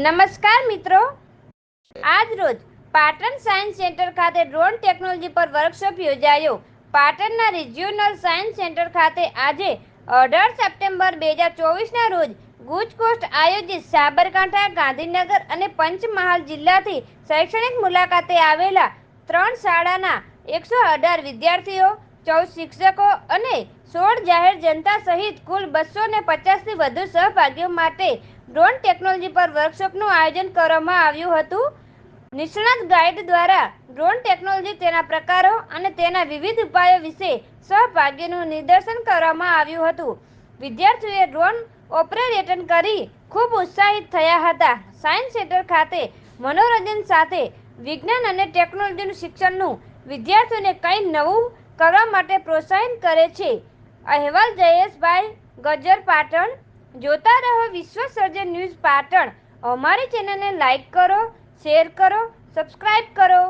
નમસ્કાર મિત્રો. આજ રોજ પાટણ સાયન્સ સેન્ટર ખાતે ડ્રોન ટેકનોલોજી પર વર્કશોપ યોજાયો. પાટણના રિજિયોનલ સાયન્સ સેન્ટર ખાતે આજે અઢાર સપ્ટેમ્બર બે હજાર ચોવીસના રોજ ગુજકોસ્ટ આયોજિત સાબરકાંઠા, ગાંધીનગર અને પંચમહાલ જિલ્લાથી શૈક્ષણિક મુલાકાતે આવેલા ત્રણ શાળાના એકસો અઢાર વિદ્યાર્થીઓ, ચૌદ શિક્ષકો અને સોળ જાહેર જનતા સહિત કુલ બસો ને પચાસથી વધુ સહભાગીઓ માટે ડ્રોન ટેકનોલોજી પર વર્કશોપનું આયોજન કરવામાં આવ્યું હતું. નિષ્ણાત ગાઈડ દ્વારા ડ્રોન ટેકનોલોજી તેના પ્રકારો અને તેના વિવિધ ઉપાયો વિશે સહભાગીનું નિદર્શન કરવામાં આવ્યું હતું. વિદ્યાર્થીઓએ ડ્રોન ઓપરેટન કરી ખૂબ ઉત્સાહિત થયા હતા. સાયન્સ સેન્ટર ખાતે મનોરંજન સાથે વિજ્ઞાન અને ટેકનોલોજીનું શિક્ષણનું વિદ્યાર્થીઓને કંઈ નવું કરવા માટે પ્રોત્સાહિત કરે છે. અહેવાલ જયેશભાઈ ગજર પાટણ જોતા રહો વિશ્વ સર્જન ન્યૂઝ પાટણ. અમારી ચેનલને લાઈક કરો શેર કરો સબસ્ક્રાઈબ કરો.